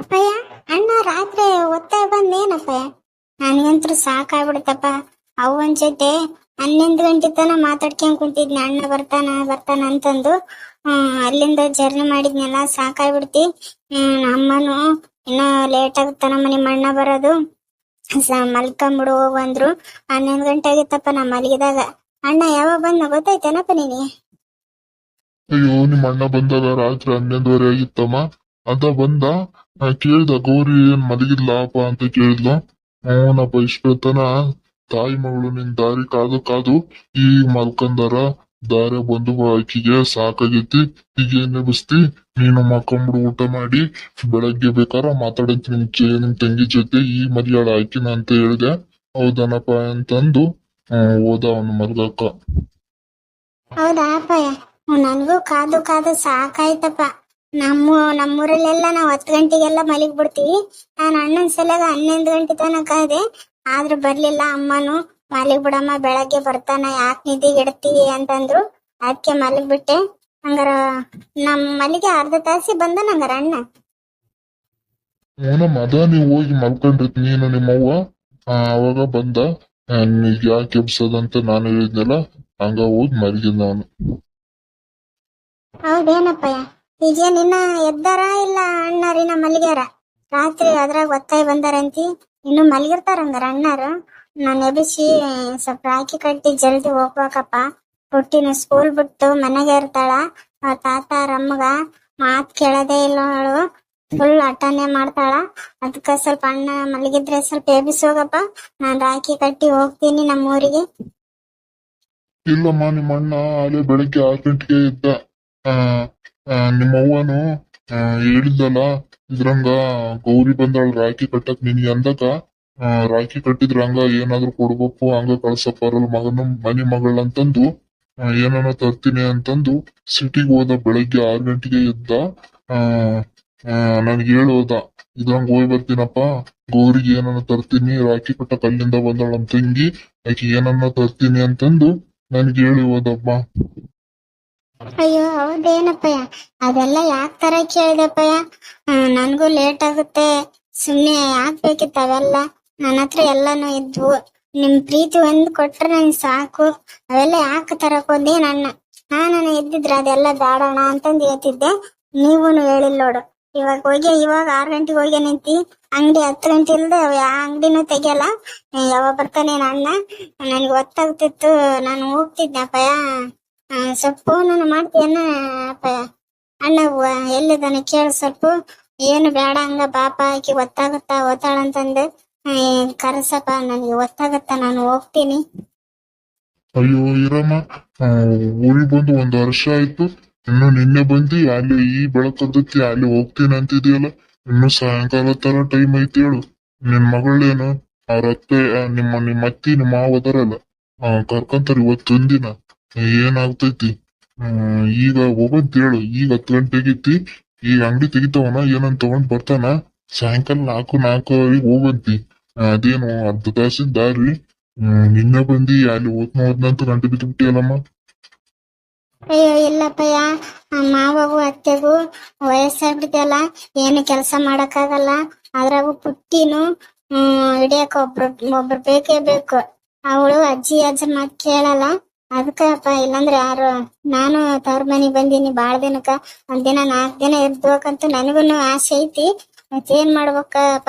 ಅಪ್ಪಯ್ಯ, ಅಣ್ಣ ರಾತ್ರಿ ಒತ್ತಾಯ ಬಂದೇನಪ್ಪಯ್ಯ ನನಗಂತೂ ಸಾಕಾಗ್ಬಿಡ್ತಪ್ಪ. ಅವನ್ ಜೊತೆ ಹನ್ನೊಂದು ಗಂಟೆ ತನ ಮಾತಾಡ್ಕೊಂಡ್ ಕುಂತಿದ್ನಿ. ಅಣ್ಣ ಬರ್ತಾನ ಬರ್ತಾನ ಅಂತಂದು ಅಲ್ಲಿಂದ ಜರ್ನಿ ಮಾಡಿದ್ನೆಲ್ಲ ಸಾಕಾಗ್ಬಿಡ್ತಿ. ಅಮ್ಮನು ಇನ್ನ ಲೇಟ್ ಆಗುತ್ತಾನ ಮನೆ ಅಣ್ಣ ಬರೋದು. ಮಲ್ಕೊಂಬಿಡು ಹೋಗು ಅಂದ್ರು. ಹನ್ನೊಂದು ಗಂಟೆ ಆಗಿತ್ತಪ್ಪ ನಾ ಮಲಗಿದಾಗ. ಅಣ್ಣ, ಯಾವಾಗ ಬಂದ ಗೊತ್ತಾಯ್ತೇನಪ್ಪ ನಿನಗೆ? ಅಯ್ಯೋ ನಿಮ್ಮ ಅಣ್ಣ ಬಂದಾಗ ರಾತ್ರಿ ಹನ್ನೊಂದುವರೆ ಆಗಿತ್ತಮ್ಮ. ಅದ ಬಂದ ಕೇಳ್ದ ಗೌರಿ ಏನ್ ಮಲಗಿದ್ಲಾಪ ಅಂತ ಕೇಳಿದ್ಲು ಹ್ಞೂನಪ್ಪ ಇಷ್ಟೊತ್ತನ ತಾಯಿ ಮಗಳು ನಿನ್ ದಾರಿ ಕಾದು ಕಾದು ಈ ಮಲ್ಕಂದಾರ ದಾರ ಬಂದು ಆಕಿಗೆ ಸಾಕಾಗೈತಿ. ಈಗ ಏನ್ ಎಬ್ಬಿಸ್ತಿ ನೀನು ಮಕ್ಕಂಬಿಡು ಊಟ ಮಾಡಿ ಬೆಳಗ್ಗೆ ಬೇಕಾರ ಮಾತಾಡಂತ ನಿಮ್ ತಂಗಿ ಜೊತೆ ಈ ಮರ್ಯಾಳ ಆಕಿನ ಅಂತ ಹೇಳ್ದೆ. ಹೌದನಪ್ಪ ಅಂತಂದು ಹೋದ ಅವನು ಮಲ್ಗಕ್ಕ. ಹೌದಾ ಹ್ಮ್, ಕಾದು ಕಾದು ಸಾಕಾಯ್ತಪ್ಪ. ನಮ್ಮ ನಮ್ಮೂರಲ್ಲೆಲ್ಲ ನಾವು ಹತ್ತು ಗಂಟೆಗೆಲ್ಲ ಮಲಗಿ ಬಿಡ್ತೀವಿ. ನಾನು ಅಣ್ಣನ ಸಲಗ ಹನ್ನೊಂದು ಗಂಟೆ ತನಕ ಇದೆ. ಆದ್ರೂ ಬರ್ಲಿಲ್ಲ ಅಮ್ಮನು. ಮಲಗಿ ಬಿಡಮ್ಮ ಬೆಳಗ್ಗೆ ಬರ್ತಾನ. ಯಾಕೆ ನಿದ್ದೆ ಇಡ್ತೀವಿ ಅಂತಂದ್ರು. ಅದಕ್ಕೆ ಮಲಗಿ ಬಿಟ್ಟೆ. ಹಂಗಾರ ನಮ್ ಮಲಿಗೆ ಅರ್ಧ ತಾಸಿ ಬಂದ ನಂಗಾರ ಅಣ್ಣ. ಏನಮ್ಮ ಅದ ನೀವು ಹೋಗಿ ಮಲ್ಕೊಂಡಿರ್ತೀನಿ ನೀನು ನಿಮ್ಮವ್ವ ಅವ್ವ. ಅವಾಗ ಬಂದ. ಯಾಕೆ ಎಬ್ಸದಂತ ನಾನು ಹೇಳಿದ್ನಲ್ಲ ಹಂಗ ಹೋಗಿ ಮಲಗಿದ್ದ ನಾನು. ಹೌದೇನಪ್ಪಯ್ಯ? ಈಗ ನಿನ್ನ ಎದ್ದಾರ ಇಲ್ಲ ಅಣ್ಣರಿನ ಮಲಗ್ಯಾರ? ರಾತ್ರಿ ಅದ್ರಾಗ ಒತ್ತಾಯ ಬಂದಾರಂತಿ. ಇನ್ನು ಮಲಗಿರ್ತಾರ ಹಂಗಾರ ಅಣ್ಣಾರು. ನಾನು ಎಬಿಸಿ ಸ್ವಲ್ಪ ರಾಕಿ ಕಟ್ಟಿ ಜಲ್ದಿ ಹೋಗ್ಬೇಕಪ್ಪ. ಹುಟ್ಟಿನ ಸ್ಕೂಲ್ ಬಿಟ್ಟು ಮನೆಗೆ ಇರ್ತಾಳ. ತಾತ ರಮ್ಮಗ ಮಾತ್ ಕೇಳದೇ ಇಲ್ಲ ಅವಳು. ಫುಲ್ ಹಠನೆ ಮಾಡ್ತಾಳ. ಅದಕ್ಕ ಸ್ವಲ್ಪ ಅಣ್ಣ ಮಲಗಿದ್ರೆ ಸ್ವಲ್ಪ ಎಬ್ಬಿಸಿ ಹೋಗಪ್ಪ. ನಾನ್ ರಾಕಿ ಕಟ್ಟಿ ಹೋಗ್ತೀನಿ ನಮ್ಮ ಊರಿಗೆ ಇಲ್ಲಮ್ಮ ನಿಮ್ಮ ಅಣ್ಣ ಅಲ್ಲೇ ಬೆಳಿಗ್ಗೆ ಆರು ಗಂಟೆಗೆ ಇದ್ದ ನಿಮ್ಮವ್ವನು ಹೇಳಿದ್ದಲ್ಲ, ಇದ್ರಂಗ ಗೌರಿ ಬಂದಾಳ ರಾಖಿ ಕಟ್ಟಕ್, ನಿನ್ ಎಂದಕ ರಾಖಿ ಕಟ್ಟಿದ್ರ ಹಂಗ ಏನಾದ್ರು ಕೊಡ್ಬೇಕು, ಹಂಗ ಕಳ್ಸಪ್ಪಾರಲ್ ಮಗನ, ಮನಿ ಮಗಳ ಅಂತಂದು ಏನನ್ನ ತರ್ತೀನಿ ಅಂತಂದು ಸಿಟಿಗೆ ಹೋದ ಬೆಳಗ್ಗೆ ಆರ್ ಗಂಟೆಗೆ ಎದ್ದ, ಆ ನನ್ಗೆ ಹೇಳೋದ, ಇದ್ರಂಗ ಹೋಗಿ ಬರ್ತೀನಪ್ಪ, ಗೌರಿಗೆ ಏನನ್ನ ತರ್ತೀನಿ, ರಾಖಿ ಕಟ್ಟಕ್ ಅಲ್ಲಿಂದ ಬಂದಾಳ ತಂಗಿ, ಆಕಿ ಏನನ್ನ ತರ್ತೀನಿ ಅಂತಂದು ನನ್ಗೆ ಹೇಳಿ ಹೋದಪ್ಪ. ಅಯ್ಯೋ, ಹೌದೇನಪ್ಪಯ್ಯ? ಅದೆಲ್ಲ ಯಾಕ್ ತರ ಕೇಳಿದೆಪ್ಪಯ್ಯ? ನನ್ಗೂ ಲೇಟ್ ಆಗುತ್ತೆ. ಸುಮ್ನೆ ಯಾಕ್ ಬೇಕಿತ್ತು ಅವೆಲ್ಲ? ನನ್ನ ಹತ್ರ ಎಲ್ಲಾನು ಇದ್ವು. ನಿಮ್ ಪ್ರೀತಿ ಒಂದ್ ಕೊಟ್ರೆ ನನ್ ಸಾಕು. ಅವೆಲ್ಲ ಯಾಕ್ ತರಕ್ ಹೋದೆ ನನ್ನ? ನಾನು ಇದ್ದಿದ್ರೆ ಅದೆಲ್ಲ ಬೇಡಣ ಅಂತಂದು ಹೇಳ್ತಿದ್ದೆ. ನೀವೂನು ಹೇಳಿಲ್ಲ ನೋಡು. ಇವಾಗ ಹೋಗಿ, ಇವಾಗ ಆರ್ ಗಂಟೆಗೆ ಹೋಗಿ ನಿಂತಿ. ಅಂಗಡಿ ಹತ್ತು ಗಂಟೆ ಇಲ್ದೆ ಯಾವ ಅಂಗಡಿನೂ ತೆಗಿಯಲ್ಲ. ಯಾವಾಗ ಬರ್ತಾನೆ ಅಣ್ಣ ನನ್ಗೆ ಗೊತ್ತಾಗ್ತಿತ್ತು. ನಾನು ಹೋಗ್ತಿದ್ನಪ್ಪಯ್ಯ. ಸ್ವಲ್ಪ ನಾನು ಮಾಡ್ತೀಯನ್ನ ಅಣ್ಣ ಎಲ್ಲಿದ್ದಾನೆ ಕೇಳು ಸ್ವಲ್ಪ ಏನು ಬೇಡ ಹಂಗ ಪಾಪ ಆಕಿ ಗೊತ್ತಾಗುತ್ತಾ ಓದ್ತಾಳಂತಂದು ಕರೆಸಪ್ಪ, ನನಗೆ ಒತ್ತಾಗುತ್ತ, ನಾನು ಹೋಗ್ತೀನಿ. ಅಯ್ಯೋ, ಇರಮ್ಮ. ಊರಿಗೆ ಬಂದು ಒಂದ್ ವರ್ಷ ಆಯ್ತು. ಇನ್ನು ನಿನ್ನೆ ಬಂದಿ, ಅಲ್ಲಿ ಈ ಬೆಳಕದಕ್ಕೆ ಅಲ್ಲಿ ಹೋಗ್ತೀನಿ ಅಂತಿದ್ಯಲ್ಲ. ಇನ್ನು ಸಾಯಂಕಾಲ ತರ ಟೈಮ್ ಐತಿ ಹೇಳು. ನಿನ್ ಮಗಳೇನು? ಅವ್ರ ಅತ್ತೆ ನಿಮ್ಮ ನಿಮ್ಮ ಅತ್ತಿ, ನಿಮ್ಮ ಮಾವ ಅದರಲ್ಲ. ಕರ್ಕೊಂತಾರ ಇವತ್ತೊಂದ್ ದಿನ. ಏನಾಗ್ತೈತಿ? ಈಗ ಹೋಗಂತ ಹೇಳು. ಈಗ ಹತ್ತು ಗಂಟೆಗಿತ್ತಿ ಈಗ ಅಂಗಡಿ ತೆಗಿತಾವನ ಏನಂತ ತಗೊಂಡ್ ಬರ್ತಾನ? ಸಾಯಂಕಾಲ ನಾಲ್ಕು ನಾಲ್ಕು ಹೋಗಂತಿ. ಅದೇನು ಅರ್ಧ ತಾಸಿನ ದಾರಿ. ನಿನ್ನೆ ಬಂದಿ, ಅಲ್ಲಿ ಓದ್ನ ಓದ್ನಂತ ಗಂಟೆ ಬಿದ್ದು ಬಿಟ್ಟಿಯಲ್ಲಮ್ಮ ಅಯ್ಯೋ, ಇಲ್ಲಪ್ಪಯ್ಯ. ಮಾವಾಗು, ಅತ್ತೆಗೂ ವಯಸ್ಸಾಗ್ಬಿಟ್ಟಿದೆಯಲ್ಲ, ಏನು ಕೆಲಸ ಮಾಡಕ್ಕಾಗಲ್ಲ. ಅದ್ರಾಗೂ ಪುಟ್ಟಿನು, ಹ್ಮ್ ಹಿಡಿಯಕ್ ಒಬ್ರು ಒಬ್ರು ಬೇಕೇ ಬೇಕು. ಅವಳು ಅಜ್ಜಿ ಅಜ್ಜ ಮಾತು ಕೇಳಲ್ಲ. ಅದಕ್ಕಪ್ಪ ಇಲ್ಲಂದ್ರೆ ಯಾರು? ನಾನು ತವ್ರ ಮನೆಗ್ ಬಂದೀನಿ ಬಾಳ ದಿನಕ್ಕ. ದಿನ ನಾಲ್ಕ್ ದಿನ ಇರ್ಬೇಕಂತ ನನಗೂನು ಆಸೆ ಐತಿ. ಮತ್ತೇನ್ ಮಾಡ್ಬೇಕಪ್ಪ?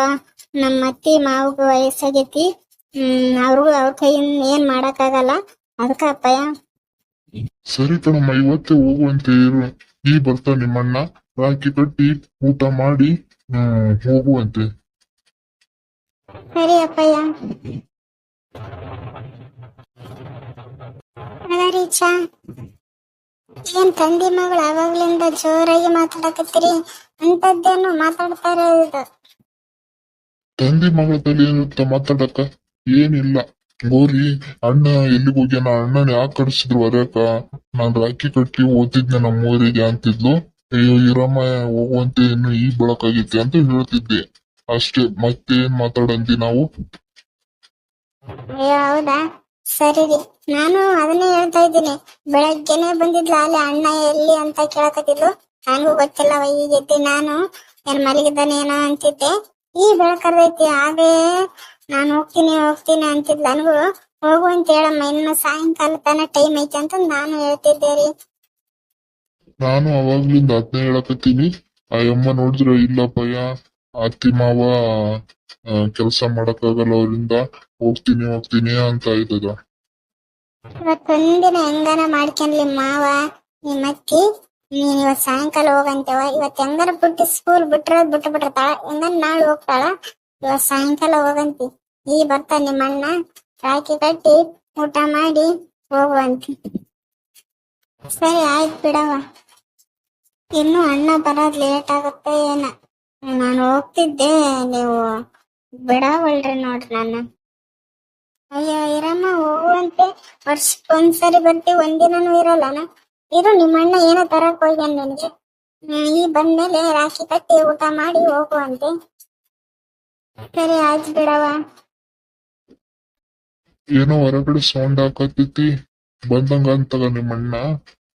ನಮ್ಮ ಅತ್ತಿ ಮಾವಗ ವಯಸ್ಸಾಗೈತಿ. ಹ್ಮ್ ಅವ್ರಿಗೂ ಅವ್ರ ಕೈಯಿಂದ ಏನ್ ಮಾಡಕ್ಕಾಗಲ್ಲ. ಅದಕ್ಕ ಅಪ್ಪಯ್ಯ ಸರಿ ಕಣಮ್ಮ ಇವತ್ತೇ ಹೋಗುವಂತೆ ಇರು. ಈ ಬರ್ತಾ ನಿಮ್ಮಣ್ಣ. ರಾಕಿ ಕಟ್ಟಿ ಊಟ ಮಾಡಿ ಹೋಗುವಂತೆ. ಸರಿ ಅಪ್ಪಯ್ಯ. ನಗರೀಚ ಏನ್ ತಂದಿ ಮಗಳು ಅವಾಗ್ಲಿಂದ ಜೋರಾಗಿ ಮಾತಾಡಕತ್ತೀರಿ? ಅಂತದ್ದೇನು ಮಾತಾಡ್ತಾರೆ ತಂದಿ ತಂದೆ ಮಗಳ ತಲೆ ಏನಿರುತ್ತ ಮಾತಾಡಕ? ಏನಿಲ್ಲ. ಗೋರಿ ಅಣ್ಣ ಎಲ್ಲಿಗೆ ಹೋಗ್ಯಾನ? ಅಣ್ಣನ ಯಾಕೆ ಕಟ್ಸಿದ್ರು ಅದಕ್ಕ ನಾನ್ ರಾಖಿ ಕಟ್ಟಿ ಓದಿದ್ನೆ ನಮ್ಮ ಊರಿಗೆ ಅಂತಿದ್ಲು. ಅಯ್ಯೋ ಇರಮ್ಮ ಹೋಗುವಂತೆ ಇನ್ನು ಈ ಬೆಳಕಾಗೈತಿ ಅಂತ ಹೇಳ್ತಿದ್ದೆ. ಅಷ್ಟೇ ಮತ್ತೇನ್ ಮಾತಾಡಂತಿ ನಾವು? ಹೌದಾ? ಸರಿ ನಾನು ಅದನ್ನೇ ಇದ್ದೀನಿ. ಬೆಳಗ್ಗೆನೆ ಬಂದಿದ್ಲ ಅಲ್ಲಿ ಅಣ್ಣ ಎಲ್ಲಿ ಅಂತ ಕೇಳಕತ್ತಿದ್ಲು. ನನಗೂ ಗೊತ್ತಿಲ್ಲ ಈಗೆದ್ದಿ ನಾನು. ಎಲ್ ಮಲಗಿದ್ದಾನೇನೋ ಅಂತಿದ್ದೆ. ಈ ಬೆಳಕರ್ದೈತಿ ಹಾಗೆ ನಾನು ಹೋಗ್ತೀನಿ ಹೋಗ್ತೀನಿ ಅಂತಿದ್ಲು. ನನಗೂ ಹೋಗು ಅಂತ ಹೇಳಮ್ಮ. ಇನ್ನು ಸಾಯಂಕಾಲ ತನ ಟೈಮ್ ಐತೆ ಅಂತ ನಾನು ಹೇಳ್ತಿದ್ದೆ ರೀ. ನಾನು ಅವಾಗ್ಲಿಂದ ಅದ್ನೇ ಹೇಳಕತ್ತೀನಿ. ಆ ಅಮ್ಮ ನೋಡಿದ್ರೆ ಇಲ್ಲಪ್ಪಯ್ಯ ಅತ್ತಿ ಮಾವ ಕೆಲಸ ಮಾಡಕ್ಕಾಗಲ್ಲ ಅವರಿಂದ. ಹೋಗ್ತೀನಿ ಹೋಗ್ತೀನಿ ಅಂತ ಇದ್ದದ ಇವತ್ತೊಂದಿನ ಹೆಂಗಾನ ಮಾಡ್ಕೊಂಡ್ಲಿ ಮಾವ? ನಿಮ್ಮ ಅತ್ತಿ? ನೀನ್ ಇವತ್ ಸಾಯಂಕಾಲ ಹೋಗಂತೇವ ಇವತ್ ಹೆಂಗಾರ ಬಿಟ್ಟು ಸ್ಕೂಲ್ ಬಿಟ್ರ ಬಿಟ್ಟು ಬಿಟ್ಟಿರ್ತಾಳ ಹೆಂಗಾರ ನಾಳೆ ಹೋಗ್ತಾಳ? ಇವತ್ ಸಾಯಂಕಾಲ ಹೋಗಂತಿ. ಈ ಬರ್ತಾ ನಿಮ್ಮ ಅಣ್ಣ. ರಾಕಿ ಕಟ್ಟಿ ಊಟ ಮಾಡಿ ಹೋಗುವಂತಿ. ಸರಿ, ಆಯ್ತು ಬಿಡವ ಇನ್ನು ಅಣ್ಣ ಬರೋದ್ ಲೇಟ್ ಆಗುತ್ತೆ ಏನ. ನಾನು ಹೋಗ್ತಿದ್ದೆ, ನೀವು ಬಿಡವಲ್ರಿ ನೋಡ್ರಿ ನನ್ನ. ಅಯ್ಯೋ, ಇರಮ್ಮ, ಹೋಗುವಂತೆ. ವರ್ಷಕ್ಕೊಂದ್ಸರಿ ಬರ್ತೀವಿ ಒಂದಿನನೂ ಇರಲ್ಲನ? ಇರು ನಿಮ್ಮ ಅಣ್ಣ ಏನೋ ತರಕ್ ಹೋಗ್ಯಾನ ನನಗೆ. ಈ ಬಂದ್ಮೇಲೆ ರಾಶಿ ಕಟ್ಟಿ ಊಟ ಮಾಡಿ ಹೋಗುವಂತೆ. ಸರಿ, ಆಯ್ತು ಬಿಡವ ಏನೋ ಹೊರಗಡೆ ಸೌಂಡ್ ಹಾಕತ್ತೈತಿ. ಬಂದಂಗ ಅಂತಗ ನಿಮ್ಮ ಅಣ್ಣ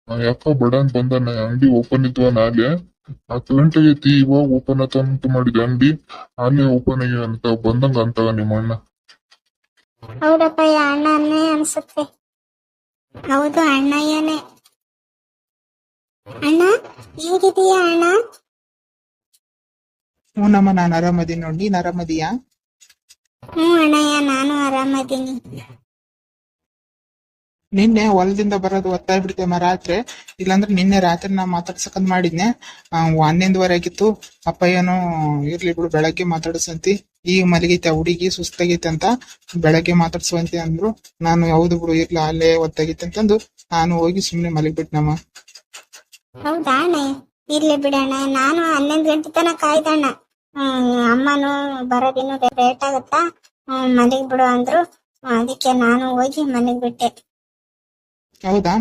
ಯಾಕೋ ಯಾಕೋ ಬಡನ್ ಬಂದಾನ, ಅಂಗಡಿ ಓಪನ್ ಇದ್ವ ನಾಳೆ ಹತ್ತು ಗಂಟೆಗೆ ಇವಾಗ ಓಪನ್ ಅಂತ ಮಾಡಿದ ಅಂಗಡಿ. ಅಲ್ಲೇ ಓಪನ್ ಆಗಿ ಅಂತ ಬಂದಂಗ ಅಂತಗ ನಿಮ್ಮ ಅಣ್ಣ ಹೌದಪ್ಪ ಅಣ್ಣನೇ ಅನ್ಸುತ್ತೆ. ಹೌದು ಅಣ್ಣಯ್ಯನೇ. ಅಣ್ಣ ಹೇಗಿದೀಯ ಅಣ್ಣ? ಹ್ಞೂ ನಮ್ಮ ನಾನು ಆರಾಮದೀನಿ ನೋಡಿ ನೀನ್ ಆರಾಮದೀಯಾ? ಹ್ಞೂ ಅಣ್ಣಯ್ಯ ನಾನು ಆರಾಮದೀನಿ. ನಿನ್ನೆ ಹೊಲದಿಂದ ಬರೋದು ಒತ್ತಾಗ್ಬಿಡ್ತೇಮ್ಮ ರಾತ್ರಿ ಇಲ್ಲಾಂದ್ರೆ ನಿನ್ನೆ ರಾತ್ರಿ ನಾ ಮಾತಾಡ್ಸಕಂತ ಮಾಡಿದ್ನೆ. ಹನ್ನೊಂದುವರೆ ಆಗಿತ್ತು. ಅಪ್ಪ ಏನು, ಇರ್ಲಿ ಬಿಡು, ಬೆಳಗ್ಗೆ ಮಾತಾಡ್ಸಂತಿ. ಈಗ ಮಲಗೈತೆ ಹುಡುಗಿ ಸುಸ್ತಾಗೈತೆ ಅಂತ ಬೆಳಗ್ಗೆ ಮಾತಾಡ್ಸುವಂತಿ ಅಂದ್ರು. ನಾನು ಯಾವ್ದು ಬಿಡು, ಇರ್ಲಿ, ಅಲ್ಲೇ ಒತ್ತಾಗೈತೆ ಅಂತಂದು ನಾನು ಹೋಗಿ ಸುಮ್ನೆ ಮಲಗಿಬಿಟ್ನಮ್ಮ. ಹೌದಾ ಇರ್ಲಿ ಬಿಡಣ್ಣ ನಾನು ಹನ್ನೊಂದು ಗಂಟೆ ತನಕ ಕಾಯ್ದಣ್ಣ. ಅಮ್ಮನು ಬರೋದಿನ್ನು ಲೇಟ್ ಆಗುತ್ತಾ ಮನೆಗ್ ಬಿಡು ಅಂದ್ರು. ಅದಕ್ಕೆ ನಾನು ಹೋಗಿ ಮನೆಗ್ ಬಿಟ್ಟೆ ಹೌದಾ?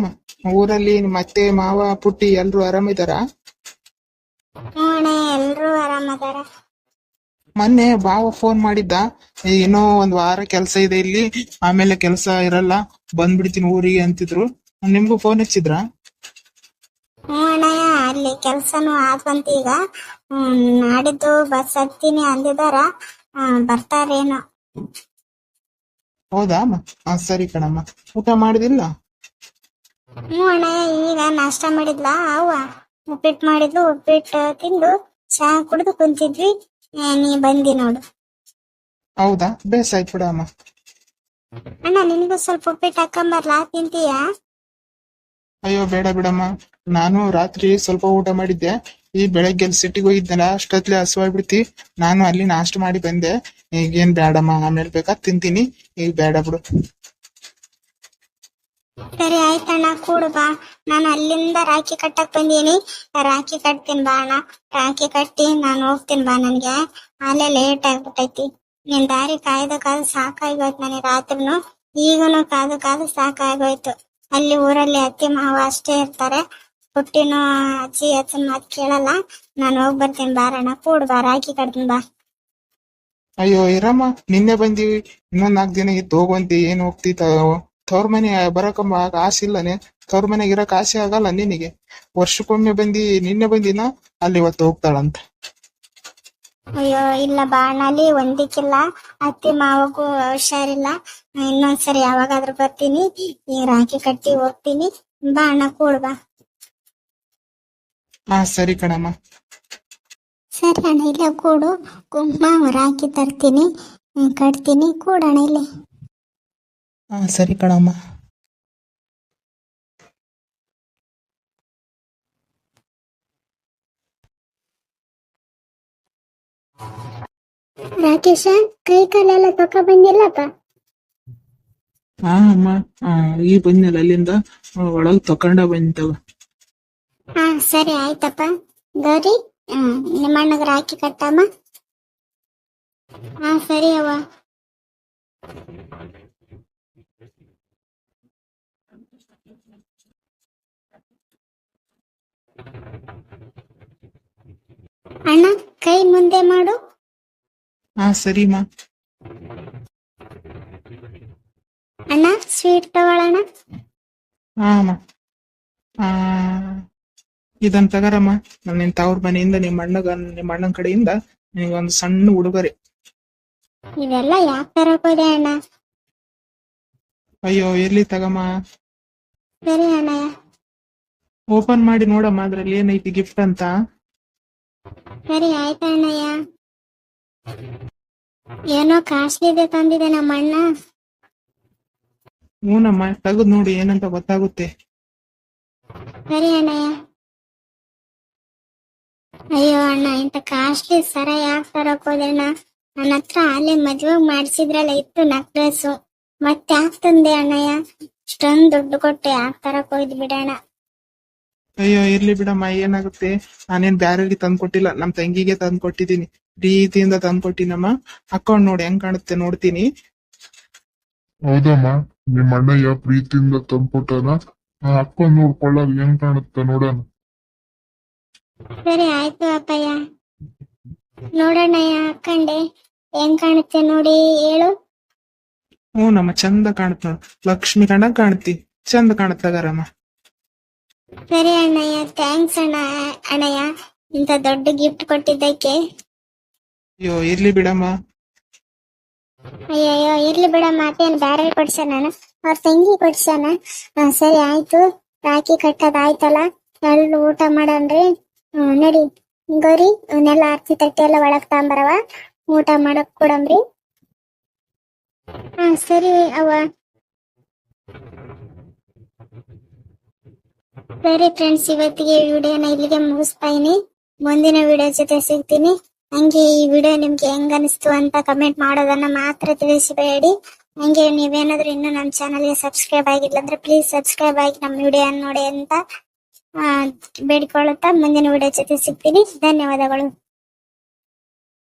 ಊರಲ್ಲಿ ನಿಮ್ಮ ಅತ್ತೆ ಮಾವ ಪುಟ್ಟಿ ಎಲ್ರು ಆರಾಮಿದಾರ ಎಲ್ರೂ ಆರಾಮದಾರ ಮೊನ್ನೆ ಬಾವ ಫೋನ್ ಮಾಡಿದ್ದ ಏನೋ ಇನ್ನೂ ಒಂದ್ ವಾರ ಕೆಲ್ಸ ಇದೆ ಇಲ್ಲಿ ಆಮೇಲೆ ಕೆಲ್ಸ ಇರಲ್ಲ ಬಂದ್ಬಿಡ್ತೀನಿ ಊರಿಗೆ ಅಂತಿದ್ರು. ನಿಮ್ಗೂ ಫೋನ್ ಹಚ್ಚಿದ್ರ? ಅಲ್ಲಿ ಕೆಲ್ಸನು ಆದ್ವಂತ ಈಗ. ನಾಡಿದ್ದು ಬಸ್ ಹತ್ತೀನಿ ಅಂದಿದಾರ. ಬರ್ತಾರೇನೋ. ಹೌದಾ? ಅಮ್ಮ ಹಾ ಸರಿ ಕಣಮ್ಮ. ಊಟ ಮಾಡಿದಿಲ್ಲ ಹ್ಞೂ ಅಣ್ಣ ಈಗ ನಾಷ್ಟ ಮಾಡಿದ್ಲ? ಅವ ಉಪ್ಪಿಟ್ಟು ಮಾಡಿದ್ಲು ಉಪ್ಪಿಟ್ಟು ತಿಂದು ಚಹಾ ಕುಡಿದು ಕುಂತಿದ್ವಿ. ನೀ ಬಂದಿ ನೋಡು. ಹೌದಾ? ಬೇಸ್ ಆಯ್ತು ಬಿಡಮ್ಮ ಅಣ್ಣ ನಿನಗೂ ಸ್ವಲ್ಪ ಉಪ್ಪಿಟ್ಟು ಹಾಕೊಂಬರ್ಲಾ? ತಿಂತೀಯಾ? ಅಯ್ಯೋ ಬೇಡ ಬಿಡಮ್ಮ. ನಾನು ರಾತ್ರಿ ಸ್ವಲ್ಪ ಊಟ ಮಾಡಿದ್ದೆ. ಈ ಬೆಳಗ್ಗೆ ಅಲ್ಲಿ ಸಿಟಿಗೆ ಹೋಗಿದ್ದೆಲ್ಲ ಅಷ್ಟೊತ್ಲೆ ಹಸುವಾಗ್ಬಿಡ್ತಿ. ನಾನು ಅಲ್ಲಿ ನಾಷ್ಟ ಮಾಡಿ ಬಂದೆ. ಈಗೇನ್ ಬೇಡಮ್ಮ ಆಮೇಲೆ ಬೇಕಾ ತಿಂತೀನಿ. ಈಗ ಬೇಡ ಬಿಡು. ಸರಿ ಆಯ್ತಣ್ಣ ಕೂಡು ಬಾ. ನಾನು ಅಲ್ಲಿಂದ ರಾಖಿ ಕಟ್ಟಕ್ ಬಂದೀನಿ. ರಾಖಿ ಕಟ್ತೀನಿ ಬಾ ಅಣ್ಣ. ರಾಖಿ ಕಟ್ಟಿ ನಾನು ಹೋಗ್ತೀನಿ ಬಾ ನನ್ಗೆ. ಅಲ್ಲೇ ಲೇಟ್ ಆಗ್ಬಿಟ್ಟೈತಿ. ನಿನ್ ದಾರಿ ಕಾಯ್ದು ಕಾದು ಸಾಕಾಗೋಯ್ತು ನನಗೆ ರಾತ್ರಿನು. ಈಗನು ಕಾದು ಕಾದು ಸಾಕಾಗೋಯ್ತು ಅಲ್ಲಿ ಊರಲ್ಲಿ ಅತ್ತಿ ಮಾವ ಅಷ್ಟೇ ಇರ್ತಾರೆ. ಹುಟ್ಟಿನೂ ಅಜ್ಜಿ ಅಜ್ಜನ ಮಾತು ಕೇಳಲ್ಲ. ನಾನು ಹೋಗ್ಬರ್ತೀನಿ ಬಾರಣ್ಣ ಕೂಡು ಬಾ, ರಾಖಿ ಕಟ್ತೀನಿ ಬಾ. ಅಯ್ಯೋ ಇರಮ್ಮ ನಿನ್ನೆ ಬಂದಿವಿ. ಇನ್ನೊಂದ್ ನಾಲ್ಕು ದಿನ ಇತ್ತು. ಹೋಗುವಂತಿ ಏನ್ ಹೋಗ್ತಿ ತವ್ರ ಮನೆ ಬರಕ ಆಸೆ ಇಲ್ಲನೆ ತವ್ರ ಮನೆಗೆ ಇರಕ್ ಆಸೆ ಆಗಲ್ಲ ನಿನಗೆ. ವರ್ಷಕ್ಕೊಮ್ಮೆ ಬಂದಿ ನಿನ್ನೆ ಬಂದಿನ ಅಲ್ಲಿ ಇವತ್ತು ಹೋಗ್ತಾಳಂತ. ಅಯ್ಯೋ ಇಲ್ಲ ಬಾಣಲಿ ಒಂದಿಕ್ಕಿಲ್ಲ. ಅತ್ತಿ ಮಾವಗೂ ಹುಷಾರಿಲ್ಲ. ಇನ್ನೊಂದ್ಸರಿ ಯಾವಾಗಾದ್ರೂ ಬರ್ತೀನಿ. ಈ ರಾಖಿ ಕಟ್ಟಿ ಹೋಗ್ತೀನಿ. ಬಾಣ ಕೂಡ್ಬಾ ಹಾ ಸರಿ ಕಣಮ್ಮ. ಸರಿ ಅಣ್ಣ ಇಲ್ಲ ಕೂಡು. ಕುಂಕುಮ ರಾಖಿ ತರ್ತೀನಿ. ಕಟ್ತೀನಿ. ಕೂಡಣ ಇಲ್ಲೇ. ಹಾ ಸರಿ ಕಣಮ್ಮ. ರಾಕೇಶ ಕೈ ಕಾಲೆಲ್ಲ ತೊಕ ಬಂದಿಲ್ಲಪ್ಪ? ಹಾ ಅಮ್ಮ. ಆ, ಈ ಬಂದ್ನಲ್ಲ ಅಲ್ಲಿಂದ ಒಳಗ್ ತಕೊಂಡ ಬಂತವ. ಹಾ ಸರಿ ಆಯ್ತಪ್ಪ. ಗೌರಿ ಹ್ಮ್ ನಿಮ್ಮ ಅಣ್ಣಗ ರಾಕಿ ಕಟ್ಟಮ್ಮ? ಹಾ ಸರಿ ಅವ್ವ. ಅಣ್ಣ ಕೈ ಮುಂದೆ ಮಾಡು. ಹಾ ಸರಿಮ್ಮ ಅಣ್ಣ ಸ್ವೀಟ್ ತಗೊಳ್ಳೋಣ ಹಾ ಅಮ್ಮ ಆ ಇದನ್ ತಗರಮ್ಮ ನಾನು ನಿನ್ ತವ್ರ ಮನೆಯಿಂದ ನಿಮ್ಮ ಅಣ್ಣಗ ನಿಮ್ಮ ಅಣ್ಣನ ಕಡೆಯಿಂದ ನಿನಗೊಂದು ಸಣ್ಣ ಉಡುಗೊರೆ. ಇದೆಲ್ಲ ಯಾಕೆ ತರಕೋದೆ ಅಣ್ಣ? ಅಯ್ಯೋ ಎಲ್ಲಿ ತಗಮ್ಮ ಸರಿ ಅಣ್ಣಯ್ಯ ಓಪನ್ ಮಾಡಿ ನೋಡಮ್ಮ ಅದ್ರಲ್ಲಿ ಏನೈತಿ ಗಿಫ್ಟ್ ಅಂತ? ಸರಿ ಆಯ್ತಾ ಅಣ್ಣಯ್ಯ. ಏನೋ ಕಾಸ್ಟ್ಲಿದೆ ತಂದಿದೆ ನಮ್ಮ ಅಣ್ಣ ಹ್ಞೂನಮ್ಮ ತೆಗೆದ್ ನೋಡಿ ಏನಂತ ಗೊತ್ತಾಗುತ್ತೆ. ಸರಿ ಅಣ್ಣಯ್ಯ. ಅಯ್ಯೋ ಅಣ್ಣ ಇಂತ ಕಾಸ್ಟ್ಲಿ ಸರ ಯಾಕೆ ತರಕ್ ಹೋದಣ್ಣ ನನ್ನ ಹತ್ರ ಅಲ್ಲೇ ಮದ್ವೆ ಮಾಡಿಸಿದ್ರಲ್ಲ ಇತ್ತು ನಕ್ಲೆಸ್ ಮತ್ತೆ ಯಾಕೆ ತಂದೆ ಅಣ್ಣಯ್ಯ? ಇಷ್ಟೊಂದು ದುಡ್ಡು ಕೊಟ್ಟು ಯಾಕೆ ತರಕ್ ಹೋಯ್ದು ಬಿಡೋಣ? ಅಯ್ಯೋ ಇರ್ಲಿ ಬಿಡಮ್ಮ ಏನಾಗುತ್ತೆ? ನಾನೇನ್ ಬ್ಯಾರೆಗೆ ತಂದ್ ಕೊಟ್ಟಿಲ್ಲ ನಮ್ ತಂಗಿಗೆ ತಂದ್ ಕೊಟ್ಟಿದೀನಿ ಪ್ರೀತಿಯಿಂದ ತಂದ್ ಕೊಟ್ಟಿನಮ್ಮ ಅಕೌಂಟ್ ನೋಡಿ ಹೆಂಗ್ ಕಾಣುತ್ತೆ ನೋಡ್ತೀನಿ. ಹೌದಮ್ಮ ನಿಮ್ಮ ಅಣ್ಣಯ್ಯ ಪ್ರೀತಿಯಿಂದ ತಂದ್ಕೊಟ್ಟಾನ? ಅಕೌಂಟ್ ನೋಡ್ಕೊಳ್ಳೋದು ಹೆಂಗ್ ಕಾಣುತ್ತೆ ನೋಡೋಣ. ಸರಿ ಆಯ್ತು ಅಪ್ಪಯ್ಯ. ನೋಡಣ್ಣಯ್ಯ ಹಾಕಂಡೆ ಹೆಂಗ್ ಕಾಣುತ್ತೆ ನೋಡಿ ಹೇಳು. ಹ್ಞೂ ನಮ್ಮ ಚಂದ ಕಾಣುತ್ತ ಲಕ್ಷ್ಮಿ ಕಂಡಂಗ್ ಕಾಣ್ತಿ ಚಂದ ಕಾಣುತ್ತಾಗಾರಮ್ಮ ಸರಿ ಅಣ್ಣಯ್ಯ ಥ್ಯಾಂಕ್ಸ್ ಅಣ್ಣ ಅಣ್ಣಯ್ಯ. ಇಂತ ದೊಡ್ಡ ಗಿಫ್ಟ್ ಕೊಟ್ಟಿದ್ದಕ್ಕೆ. ಅಯ್ಯೋ ಇರ್ಲಿ ಬಿಡಮ್ಮ. ಅಯ್ಯಯ್ಯೋ ಇರ್ಲಿ ಬಿಡ ಮಾತೇನು ಬ್ಯಾರೆ ಕೊಡ್ಸಣ ಅವ್ರ ತಂಗಿ ಕೊಡ್ಸಣ. ಸರಿ ಆಯ್ತು. ರಾಕಿ ಕಟ್ಟೋದ್ ಆಯ್ತಲ್ಲ ಎಲ್ಲ ಊಟ ಮಾಡನ್ರಿ ಹ್ಮ್ ನಡಿ. ಗೌರಿ ಇವನ್ನೆಲ್ಲ ಆರ್ತಿ ತಟ್ಟೆ ಎಲ್ಲ ಒಳಗ್ ತಾಂಬರವ ಊಟ ಮಾಡಕ್ ಕೊಡಂಬ್ರಿ ಹಾ ಸರಿ ಅವ್ವ. ಸರಿ ಫ್ರೆಂಡ್ಸ್ ಇವತ್ತಿಗೆ ವಿಡಿಯೋನ ಇಲ್ಲಿಗೆ ಮುಗಿಸ್ತಾ ಮುಂದಿನ ವಿಡಿಯೋ ಜೊತೆ ಸಿಗ್ತೀನಿ. ಹಂಗೆ ಈ ವಿಡಿಯೋ ನಿಮ್ಗೆ ಹೆಂಗ್ ಅನಿಸ್ತು ಅಂತ ಕಮೆಂಟ್ ಮಾಡೋದನ್ನ ಮಾತ್ರ ತಿಳಿಸಬೇಡಿ. ಹಂಗೆ ನೀವೇನಾದ್ರೂ ಇನ್ನೂ ನಮ್ಮ ಚಾನಲ್ಗೆ ಸಬ್ಸ್ಕ್ರೈಬ್ ಆಗಿಲ್ಲ ಅಂದ್ರೆ ಪ್ಲೀಸ್ ಸಬ್ಸ್ಕ್ರೈಬ್ ಆಗಿ ನಮ್ಮ ವಿಡಿಯೋ ನೋಡಿ ಅಂತ ಬೇಡಿಕೊಳ್ಳುತ್ತಾ ಮುಂದಿನ ವಿಡಿಯೋ ಜೊತೆ ಸಿಗ್ತೀನಿ. ಧನ್ಯವಾದಗಳು.